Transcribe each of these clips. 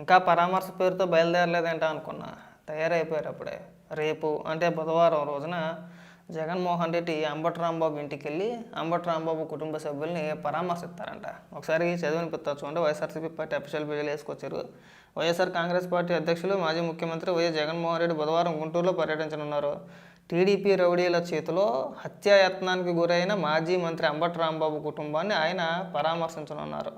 ఇంకా పరామర్శ పేరుతో బయలుదేరలేదేంటా అనుకున్నా. తయారైపోయారు అప్పుడే రేపు అంటే బుధవారం రోజున జగన్మోహన్ రెడ్డి అంబటి రాంబాబు ఇంటికి వెళ్ళి అంబటి రాంబాబు కుటుంబ సభ్యుల్ని పరామర్శిస్తారంట. ఒకసారి చదివినిపిస్తా చూడండి. వైఎస్ఆర్సీపీ పార్టీ అఫీషియల్ పేజీలు వేసుకొచ్చారు. వైఎస్ఆర్ కాంగ్రెస్ పార్టీ అధ్యక్షులు మాజీ ముఖ్యమంత్రి వైఎస్ జగన్మోహన్ రెడ్డి బుధవారం గుంటూరులో పర్యటించనున్నారు. టీడీపీ రౌడీల చేతిలో హత్యాయత్నానికి గురైన మాజీ మంత్రి అంబటి రాంబాబు కుటుంబాన్ని ఆయన పరామర్శించనున్నారు.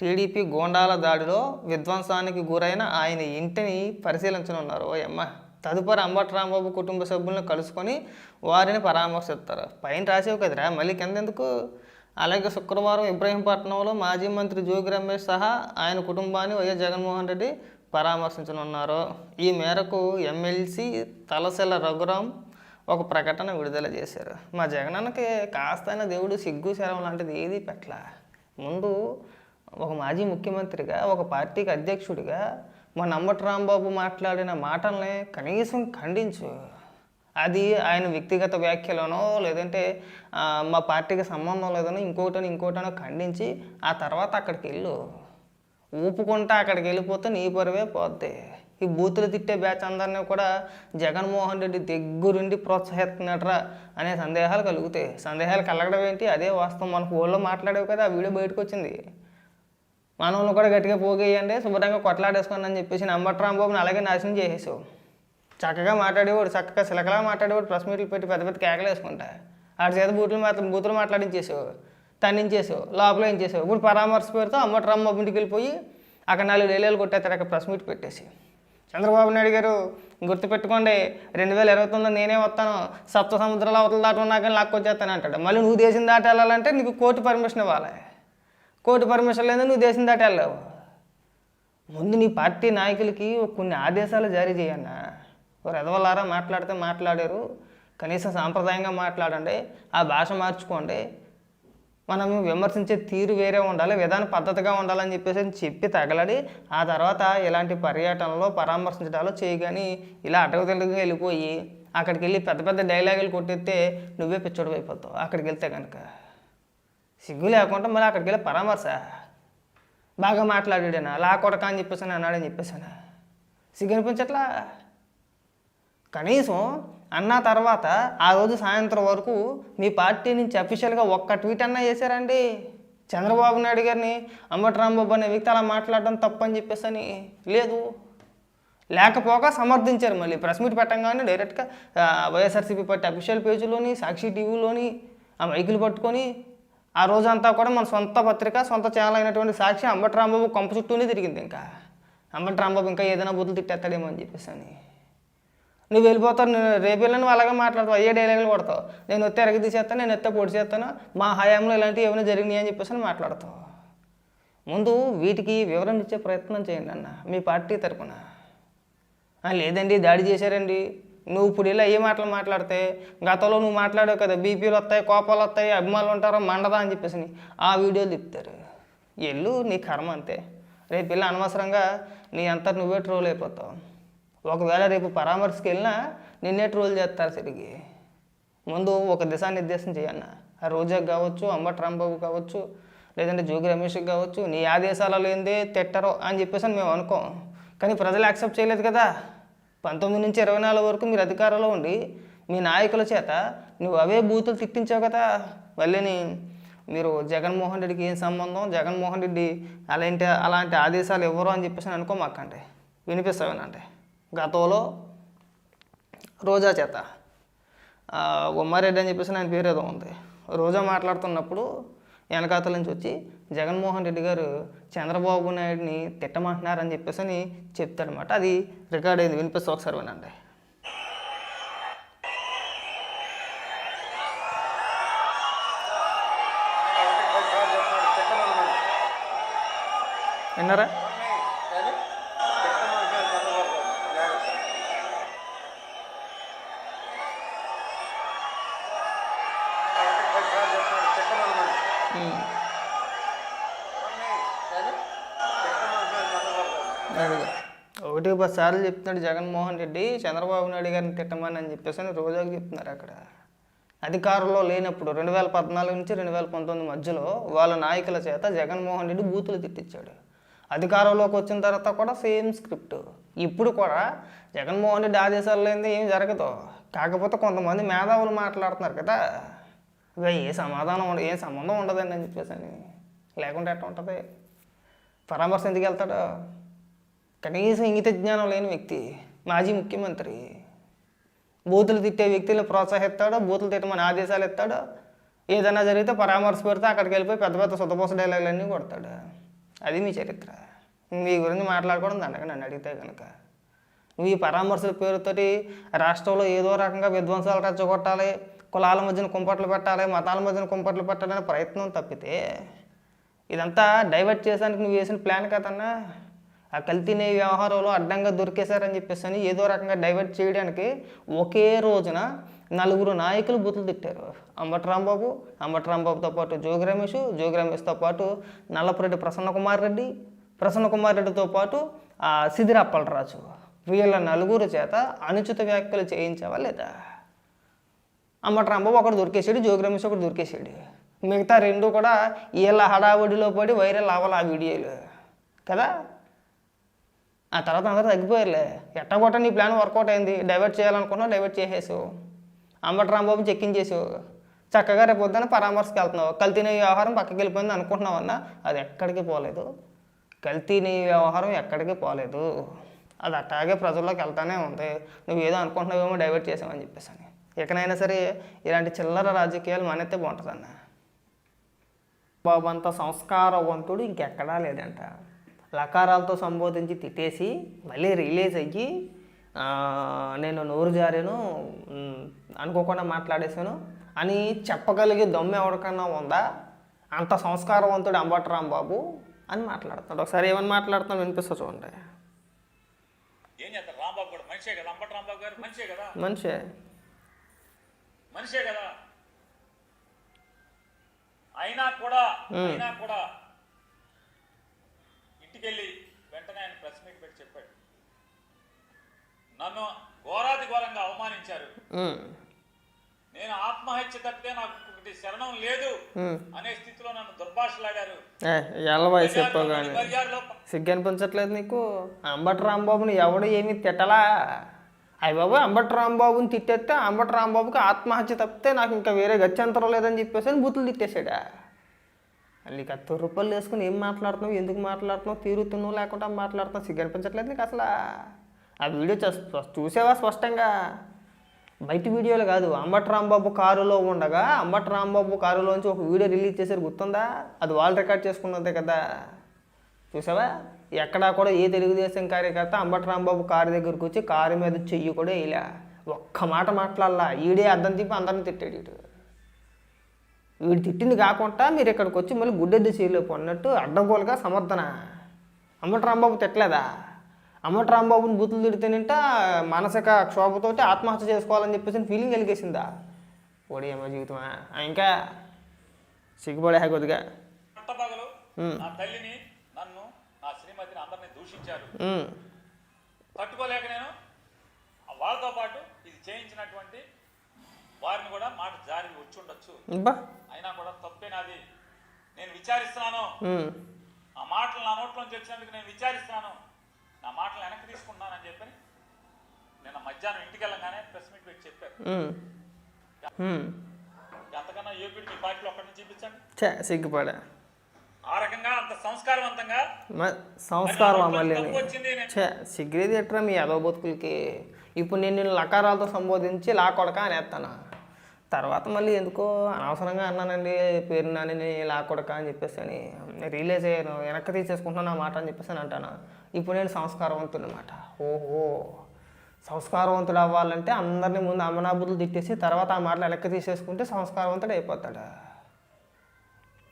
టీడీపీ గోండాల దాడిలో విధ్వంసానికి గురైన ఆయన ఇంటిని పరిశీలించనున్నారు. ఓయమ్మ తదుపరి అంబటి రాంబాబు కుటుంబ సభ్యులను కలుసుకొని వారిని పరామర్శిస్తారు. పైన రాసేవి కదరా? మళ్ళీ కింద ఎందుకు అలాగే శుక్రవారం ఇబ్రహీంపట్నంలో మాజీ మంత్రి జోగి రమేష్ సహా ఆయన కుటుంబాన్ని వైఎస్ జగన్మోహన్ రెడ్డి పరామర్శించనున్నారు. ఈ మేరకు ఎమ్మెల్సీ తలసెల రఘురాం ఒక ప్రకటన విడుదల చేశారు. మా జగనన్నకి కాస్తైనా దేవుడు సిగ్గు శరం లాంటిది ఏది పెట్టల? ముందు ఒక మాజీ ముఖ్యమంత్రిగా ఒక పార్టీకి అధ్యక్షుడిగా మా నమ్మటి రాంబాబు మాట్లాడిన మాటల్ని కనీసం ఖండించు. అది ఆయన వ్యక్తిగత వ్యాఖ్యలోనో లేదంటే మా పార్టీకి సంబంధం లేదనో ఇంకోటనో ఇంకోటనో ఖండించి ఆ తర్వాత అక్కడికి వెళ్ళు. ఊపుకుంటా అక్కడికి వెళ్ళిపోతే నీ పరువే పోద్ది. ఈ బూతులు తిట్టే బ్యాచ్ అందరినీ కూడా జగన్మోహన్ రెడ్డి దగ్గరుండి ప్రోత్సహిస్తున్నాడరా అనే సందేహాలు కలుగుతాయి. సందేహాలు కలగడం ఏంటి? అదే వాస్తవం. మనకు ఊళ్ళో మాట్లాడేవి కదా ఆ వీడియో బయటకు వచ్చింది మనల్ని కూడా గట్టిగా పోగేయండి శుభ్రంగా కొట్లాడేసుకోండి అని చెప్పేసి నంబట్ రాంబాబుని అలాగే నాశనం చేసేసావు. చక్కగా మాట్లాడేవాడు చక్కగా సిలకలా మాట్లాడేవాడు ప్రెస్ మీట్లు పెట్టి పెద్ద పెద్ద కేకలు వేసుకుంటా. ఆడి చేత బూతులు మాత్రం బూతులు మాట్లాడించేసావు తన్నించేసావు లోపల ఏం చేసావు? ఇప్పుడు పరామర్శ పేరుతో అమ్మటి రాంబాబు ఇంటికి వెళ్ళిపోయి అక్కడ నాలుగు రేలేలు కొట్టేస్తారు అక్కడ ప్రెస్ మీట్ పెట్టేసి. చంద్రబాబు నాయుడు గారు గుర్తుపెట్టుకోండి రెండు వేల ఇరవై తొమ్మిది నేనే వస్తాను సప్త సముద్రాల అవతల దాటి ఉన్నా కానీ లాక్కొచ్చేస్తాను అంటాడు మళ్ళీ నువ్వు దేశం దాటి వెళ్ళాలంటే నీకు కోర్టు పర్మిషన్ ఇవ్వాలి. కోర్టు పర్మిషన్ లేదా నువ్వు దేశం దాటి వెళ్ళావు. ముందు నీ పార్టీ నాయకులకి కొన్ని ఆదేశాలు జారీ చేయన్నా. ఒక ఎదవలారా మాట్లాడితే మాట్లాడారు. కనీసం సాంప్రదాయంగా మాట్లాడండి. ఆ భాష మార్చుకోండి. మనం విమర్శించే తీరు వేరే ఉండాలి విధానం పద్ధతిగా ఉండాలని చెప్పేసి అని చెప్పి తగలడి. ఆ తర్వాత ఇలాంటి పర్యటనలో పరామర్శించడాలు చేయగాని ఇలా అటకతెలుగా వెళ్ళిపోయి అక్కడికి వెళ్ళి పెద్ద పెద్ద డైలాగులు కొట్టిస్తే నువ్వే పిచ్చోడు అయిపోతావు అక్కడికి వెళ్తే కనుక సిగ్గు లేకుండా మళ్ళీ అక్కడికి వెళ్ళి పరామర్శ. బాగా మాట్లాడాడనా? లా కొడక అని చెప్పేసాను అన్నాడని చెప్పేసాను. సిగ్గు అనిపించట్లా? కనీసం అన్న తర్వాత ఆ రోజు సాయంత్రం వరకు మీ పార్టీ నుంచి అఫీషియల్గా ఒక్క ట్వీట్ అన్నా చేశారండి? చంద్రబాబు నాయుడు గారిని అంబటి రాంబాబు అనే వ్యక్తి అలా మాట్లాడడం తప్పని చెప్పేసని. లేదు. లేకపోగా సమర్థించారు మళ్ళీ. ప్రెస్ మీట్ పెట్టంగానే డైరెక్ట్గా వైఎస్ఆర్సీపీ పార్టీ అఫీషియల్ పేజీలోని సాక్షి టీవీలోని ఆ మైకులు పట్టుకొని ఆ రోజంతా కూడా మన సొంత పత్రిక సొంత ఛానల్ అయినటువంటి సాక్షి అంబటి రాంబాబు కొంప చుట్టూనే తిరిగింది ఇంకా. అంబటి రాంబాబు ఇంకా ఏదైనా బుద్ధులు తిట్టేస్తాడేమో అని చెప్పేసి అని. నువ్వు వెళ్ళిపోతావు నేను రేపు వెళ్ళి నువ్వు అలాగే మాట్లాడతావు అయ్యే డైలాగులు కొడతావు. నేను వస్తే ఎరగ తీసేస్తాను నేను వస్తే పొడి చేస్తాను మా హయాంలో ఇలాంటివి ఏమైనా జరిగినాయి అని చెప్పేసి అని మాట్లాడతావు. ముందు వీటికి వివరణ ఇచ్చే ప్రయత్నం చేయండి అన్న మీ పార్టీ తరపున. లేదండి దాడి చేశారండి. నువ్వు ఇప్పుడు ఇలా ఏ మాటలు మాట్లాడితే గతంలో నువ్వు మాట్లాడావు కదా బీపీలు వస్తాయి కోపాలు వస్తాయి అభిమానులు ఉంటారో మండదా అని చెప్పేసి ఆ వీడియోలు తిప్పుతారు. ఎల్లు నీ కర్మ అంతే. రేపు వెళ్ళి అనవసరంగా నీ అంతా నువ్వే ట్రోల్ అయిపోతావు. ఒకవేళ రేపు పరామర్శకి వెళ్ళినా నిన్నే ట్రోల్ చేస్తారు తిరిగి. ముందు ఒక దిశానిర్దేశం చేయన్న ఆ రోజాకి కావచ్చు అంబటి రాంబాబు కావచ్చు లేదంటే జోగి రమేష్కి కావచ్చు నీ ఆదేశాలలో లేనిదే తిట్టరో అని చెప్పేసి అని మేము అనుకోం. కానీ ప్రజలు యాక్సెప్ట్ చేయలేదు కదా. పంతొమ్మిది నుంచి ఇరవై నాలుగు వరకు మీరు అధికారంలో ఉండి మీ నాయకుల చేత నువ్వు అవే బూతులు తిట్టించావు కదా మళ్ళీని మీరు జగన్మోహన్ రెడ్డికి ఏం సంబంధం? జగన్మోహన్ రెడ్డి అలాంటి అలాంటి ఆదేశాలు ఇవ్వరు అని చెప్పేసి అనుకోమాకండి. వినిపిస్తావేనండి గతంలో రోజా చేత. ఉమ్మారెడ్డి అని చెప్పేసి ఆయన పేరు ఏదో ఉంది. రోజా మాట్లాడుతున్నప్పుడు వెనకాతల నుంచి వచ్చి జగన్మోహన్ రెడ్డి గారు చంద్రబాబు నాయుడిని తిట్టమంటున్నారని చెప్పేసి అని చెప్తాడనమాట అది రికార్డ్ అయింది. వినిపిస్తే ఒకసారి వినండి. విన్నారా? ఒకటి పది సార్లు చెప్తున్నాడు జగన్మోహన్ రెడ్డి చంద్రబాబు నాయుడు గారిని తిట్టమని అని చెప్పేసి అని రోజాకి చెప్తున్నారు అక్కడ. అధికారంలో లేనప్పుడు రెండు వేల పద్నాలుగు నుంచి రెండు వేల పంతొమ్మిది మధ్యలో వాళ్ళ నాయకుల చేత జగన్మోహన్ రెడ్డి బూతులు తిట్టించాడు. అధికారంలోకి వచ్చిన తర్వాత కూడా సేమ్ స్క్రిప్ట్. ఇప్పుడు కూడా జగన్మోహన్ రెడ్డి ఆదేశాలు లేనిది ఏం జరగదు. కాకపోతే కొంతమంది మేధావులు మాట్లాడుతున్నారు కదా. ఇక ఏ సమాధానం ఉండదు ఏ సంబంధం ఉండదండి అని చెప్పేసి అని. లేకుంటే ఎట్లా ఉంటుంది? పరామర్శ ఎందుకు వెళ్తాడో? కనీసం ఇంగిత జ్ఞానం లేని వ్యక్తి మాజీ ముఖ్యమంత్రి బూతులు తిట్టే వ్యక్తులను ప్రోత్సహిస్తాడు? బూతులు తిట్టమని ఆదేశాలు ఇస్తాడు? ఏదైనా జరిగితే పరామర్శ పెడితే అక్కడికి వెళ్ళిపోయి పెద్ద పెద్ద సుతపోస డైలాగులన్నీ కొడతాడు? అది మీ చరిత్ర. మీ గురించి మాట్లాడుకోవడం దండగా నన్ను అడిగితే కనుక నువ్వు ఈ పరామర్శల పేరుతోటి రాష్ట్రంలో ఏదో రకంగా విధ్వంసాలు రెచ్చగొట్టాలి కులాల మధ్యన కుంపట్లు పెట్టాలి మతాల మధ్యన కుంపట్లు పెట్టాలనే ప్రయత్నం తప్పితే ఇదంతా డైవర్ట్ చేయడానికి నువ్వు వేసిన ప్లాన్ కదన్నా? ఆ కల్తీనే వ్యవహారంలో అడ్డంగా దొరికేశారని చెప్పేసి అని ఏదో రకంగా డైవర్ట్ చేయడానికి ఒకే రోజున నలుగురు నాయకులు బూతులు తిట్టారు. అంబటి రాంబాబు అంబటి రాంబాబుతో పాటు జోగి రమేష్ జోగి రమేష్తో పాటు నల్లపురెడ్డి ప్రసన్న కుమార్ రెడ్డి ప్రసన్న కుమార్ రెడ్డితో పాటు ఆ సిదిరప్పలరాజు వీళ్ళ నలుగురు చేత అనుచిత వ్యాఖ్యలు చేయించావా లేదా? అంబటరాంబాబు రాంబాబు ఒకడు దొరికేసాడు జోగి రమేష్ ఒకటి దొరికేసాడు మిగతా రెండు కూడా వీళ్ళ హడావుడిలో పడి వైరల్ అవ్వాలి ఆ వీడియోలు. కదా? ఆ తర్వాత అందరూ తగ్గిపోయారులే. ఎట్టగొట్ట నీ ప్లాన్ వర్కౌట్ అయింది. డైవర్ట్ చేయాలనుకున్నావు డైవర్ట్ చేసేసావు అంబటి రాంబాబు చెక్కించేసావు చక్కగా రేపు పొద్దున్న పరామర్శకి వెళ్తున్నావు. కల్తీ నెయ్యి వ్యవహారం పక్కకి వెళ్ళిపోయింది అనుకుంటున్నావు అన్నా అది ఎక్కడికి పోలేదు. కల్తీ నెయ్యి వ్యవహారం ఎక్కడికి పోలేదు. అది అట్టాగే ప్రజల్లోకి వెళ్తానే ఉంది. నువ్వు ఏదో అనుకుంటున్నావేమో డైవర్ట్ చేసావని చెప్పేసి అని ఎక్కడైనా సరే ఇలాంటి చిల్లర రాజకీయాలు మనైతే బాగుంటుందన్న బాబు అంత సంస్కారవంతుడు ఇంకెక్కడా లేదంట. లకారాలతో సంబోధించి తిట్టేసి మళ్ళీ రిలీజ్ అయ్యి నేను నోరు జారాను అనుకోకుండా మాట్లాడేశాను. అని చెప్పగలిగే దమ్ము ఎవరికన్నా ఉందా? అంత సంస్కారవంతుడు అంబటరాం బాబు అని మాట్లాడుతున్నాడు. ఒకసారి ఏమని మాట్లాడుతున్నాడు వినిపిస్తా చూడండి. ఏం చేస్తారు రాంబాబు కూడా మనిషే కదా? అంబటి రాంబాబు గారు మనిషే కదా? మనిషే. మనిషే కదా? అయినా కూడా అయినా కూడా ఇంటికెళ్ళి వెంటనే ఆయన ప్రెస్ మీట్ పెట్టి చెప్పాడు. నన్ను ఘోరాది ఘోరంగా అవమానించారు. నేను ఆత్మహత్య తప్పితే నాకు ఒకటి శరణం లేదు. అనే స్థితిలో నన్ను దుర్భాషలాడారు. సిగ్గు అనిపించట్లేదు నీకు? అంబటి రాంబాబుని ఎవడు ఏమీ తిట్టలా? అయ్య బాబు అంబటి రాంబాబుని తిట్టేస్తే అంబటి రాంబాబుకి ఆత్మహత్య తప్పితే నాకు ఇంకా వేరే గత్యంతరం లేదని చెప్పేసి బూతులు తిట్టేశాడా? నీకు ఆ తొర్రుపల్లి వేసుకుని ఏం మాట్లాడుతున్నావు ఎందుకు మాట్లాడుతున్నావు తీరుతున్నావు లేకుండా మాట్లాడుతున్నావు సిగ్గు అనిపించట్లేదు నీకు అసలు? ఆ వీడియో చూసేవా చూసావా స్పష్టంగా? బయట వీడియోలు కాదు అంబట్ రాంబాబు కారులో ఉండగా అంబటి రాంబాబు కారులోంచి ఒక వీడియో రిలీజ్ చేశారు గుర్తుందా? అది వాళ్ళు రికార్డ్ చేసుకున్నదే కదా. చూసావా? ఎక్కడా కూడా ఏ తెలుగుదేశం కార్యకర్త అంబటి రాంబాబు కారు దగ్గరికి వచ్చి కారు మీద చెయ్యి కూడా వేయలే. ఒక్క మాట మాట్లాడాల. ఈడే అద్దం తిప్పి అందరిని తిట్టాడు ఇటు. వీడు తిట్టింది కాకుండా మీరు ఇక్కడికి వచ్చి మళ్ళీ గుడ్డెద్దు చేయలేపు అన్నట్టు అడ్డగోలుగా సమర్థన. అమ్మటి రాంబాబు తిట్టలేదా? అమ్మటి రాంబాబుని బూతులు తిడితేనంట మానసిక క్షోభతోటి ఆత్మహత్య చేసుకోవాలని చెప్పేసి ఫీలింగ్ కలిగేసిందా? ఓడి ఏమో జీవితమా? ఇంకా సిగ్గుపడే కొద్దిగా పట్టపగలు ఉమ్. నా తల్లిని నన్ను నా శ్రీమతిని అందరినీ దూషించారు. ఉమ్, తట్టుకోలేక నేను వాళ్ళతో పాటు ఇది చేయించినటువంటి వారిని కూడా మాట జారి వచ్చి ఉండొచ్చు. అయినా కూడా తప్పే నాది. నేను విచారిస్తున్నాను. ఆ మాటలు నా నోట్లోంచి వచ్చినందుకు నేను విచారిస్తున్నాను. నా మాటలు వెనక్కి తీసుకుంటున్నానని చెప్పి నిన్న మధ్యాహ్నం ఇంటికి వెళ్ళగానే ప్రెస్ మీట్ పెట్టి చెప్పారు. ఎంతకన్నా ఏపీ మీ పార్టీలో ఒక్కడి నుంచి చూపించండి. సిగ్గుపడా. ఆ రకంగా అంత సంస్కారవంతంగా సంస్కారం సిగ్గురేది ఎట్రా మీ అదో బతుకులకి? ఇప్పుడు నేను నిన్ను లకారాలతో సంబోధించి లా కొడక అనేస్తాను తర్వాత మళ్ళీ ఎందుకో అనవసరంగా అన్నానండి పేరు నాని లా అని చెప్పేసి అని. రియలైజ్ అయ్యాను వెనక్కి తీసేసుకుంటున్నాను ఆ మాట అని చెప్పేసి అని అంటాను? ఇప్పుడు నేను సంస్కారవంతుడు అనమాట ఓహో. సంస్కారవంతుడు అవ్వాలంటే అందరినీ ముందు అమనాబుద్ధులు తిట్టేసి తర్వాత ఆ మాటలు వెనక్కి తీసేసుకుంటే సంస్కారవంతుడు అయిపోతాడు.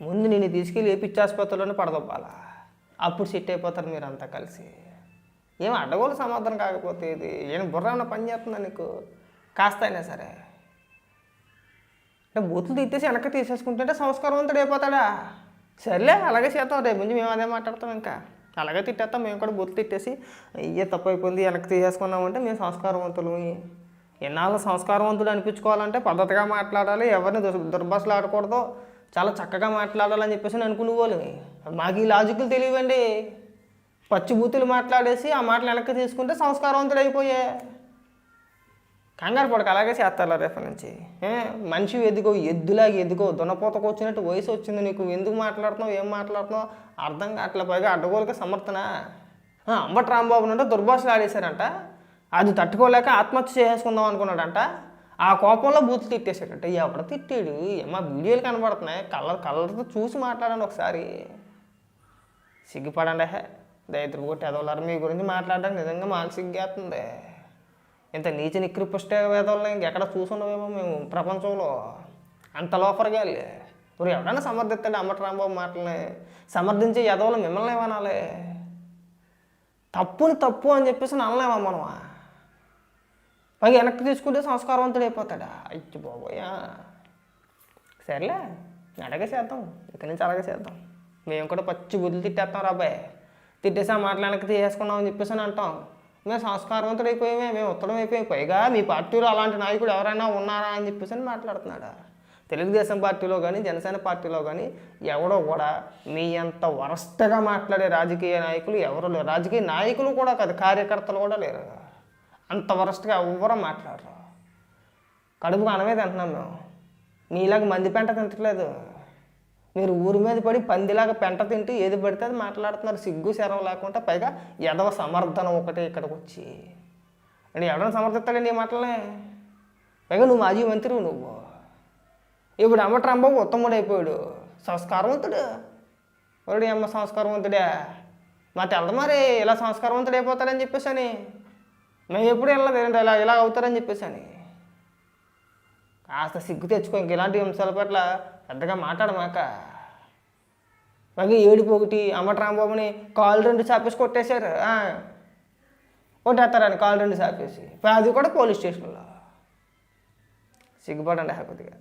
ముందు నేను తీసుకెళ్ళి ఏ పిచ్చి ఆసుపత్రిలోనే పడదొప్పాలా అప్పుడు సెట్ అయిపోతారు మీరు అంతా కలిసి. ఏం అడ్డగోలు సమాధానం కాకపోతే ఇది. ఏం బుర్ర ఏమన్నా పని చేస్తుందా నీకు? కాస్త అయినా సరే. అంటే బూతులు తీసేసి వెనక్కి తీసేసుకుంటుంటే సంస్కారవంతుడు అయిపోతాడా? సర్లే అలాగే చేద్దాం. రేపు నుంచి మేము అదే మాట్లాడతాం ఇంకా. అలాగే తిట్టేస్తాం. మేము కూడా బూతులు తిట్టేసి అయ్యే తప్పు అయిపోయింది వెనక్కి తీసేసుకున్నామంటే మేము సంస్కారవంతులు. ఎన్నాళ్ళు సంస్కారవంతుడు అనిపించుకోవాలంటే పద్ధతిగా మాట్లాడాలి. ఎవరిని దుర్ దుర్భాషలు ఆడకూడదు చాలా చక్కగా మాట్లాడాలని చెప్పేసి నేను అనుకునేవాళ్ళు. మాకు ఈ లాజిక్లు తెలియవండి. పచ్చిబూతులు మాట్లాడేసి ఆ మాటలు వెనక్కి తీసుకుంటే సంస్కారవంతుడు అయిపోయే. కంగారు పడక అలాగే చేస్తారు రేపటి నుంచి. మనిషి ఎదుగో ఎద్దులాగా ఎదుగో దున్నపోతకు వచ్చినట్టు వయసు వచ్చింది నీకు ఎందుకు మాట్లాడుతున్నావు ఏం మాట్లాడుతున్నావు అర్థం కావట్లే పైగా అడ్డగోలకి సమర్థన? ఆ, అంబటి రాంబాబు నుండి దుర్భాషలు ఆడేశారంట. అది తట్టుకోలేక ఆత్మహత్య చేసుకుందాం అనుకున్నాడంట. ఆ కోపంలో బూతులు తిట్టేశాడంట. ఎవడ తిట్టాడు? ఏమా వీడియోలు కనబడుతున్నాయి. కలర్ కలర్తో చూసి మాట్లాడండి ఒకసారి. సిగ్గుపడండి హే. దైత్రులు కొట్టి ఎదవలారు మీ గురించి మాట్లాడడానికి నిజంగా మాకు సిగ్గేస్తుంది ఇంత నీచ నికృపుష్ట వేదాలను ఇంకెక్కడ చూసుండవేమో మేము ప్రపంచంలో అంత లోపలిగా ఇప్పుడు ఎవడైనా సమర్థిస్తాడు అమ్మటి రాంబాబు మాటల్ని సమర్థించే యదవులు మిమ్మల్ని ఏమనాలి తప్పుని తప్పు అని చెప్పేసి అనలేమా మనమా? పైగా వెనక్కి తీసుకుంటే సంస్కారవంతుడు అయిపోతాడా? అయ్యి బాబోయా సర్లే అలాగే చేద్దాం. ఇక్కడి నుంచి అలాగే చేద్దాం. మేము కూడా పచ్చి బుద్ధులు తిట్టేస్తాం రాబాయ్ తిట్టేసి ఆ మాటలు వెనక్కి తీసేసుకున్నాం అని చెప్పేసి అని అంటాం. మేము సంస్కారవంతుడు అయిపోయామే మేము ఉత్తరం అయిపోయాం పైగా మీ పార్టీలో అలాంటి నాయకుడు ఎవరైనా ఉన్నారా అని చెప్పేసి అని మాట్లాడుతున్నాడా? తెలుగుదేశం పార్టీలో కానీ జనసేన పార్టీలో కానీ ఎవడో కూడా మీ అంత వరస్ట్గా మాట్లాడే రాజకీయ నాయకులు ఎవరు లేరు. రాజకీయ నాయకులు కూడా కాదు కార్యకర్తలు కూడా లేరు. అంత వరస్ట్గా ఎవ్వరూ మాట్లాడరు. కడుపుకు అనమే తింటున్నాం మేము. మీలాగ మంది పెంట తింటలేదు మీరు ఊరి మీద పడి పందిలాగా పెంట తింటూ ఏది పడితే అది మాట్లాడుతున్నారు. సిగ్గు శరం లేకుండా పైగా ఎదవ సమర్థనం ఒకటే ఇక్కడికి వచ్చి. అంటే ఎవరైనా సమర్థిస్తాడండి ఈ మాటలనే? పైగా నువ్వు మాజీ మంత్రి నువ్వు. ఇప్పుడు అమ్మట్రాంబాబు ఉత్తముడు అయిపోయాడు సంస్కారవంతుడు. వాడు అమ్మ సంస్కారవంతుడే? మా తెల్లది మరి ఇలా సంస్కారవంతుడు అయిపోతాడని చెప్పేసి అని మేము ఎప్పుడు వెళ్ళలేదు ఇలా ఇలా అవుతారని చెప్పేసి అని కాస్త సిగ్గు తెచ్చుకో ఇంక ఇలాంటి అంశాల పట్ల పెద్దగా మాట్లాడమాక. పైగా ఏడుపు ఒకటి అమ్మట రాంబాబుని కాలు రెండు చాపేసి కొట్టేశారు. కొట్టేస్తారని కాలు రెండు చాపేసి. అది కూడా పోలీస్ స్టేషన్లో. సిగ్గుపడండి కొద్దిగా.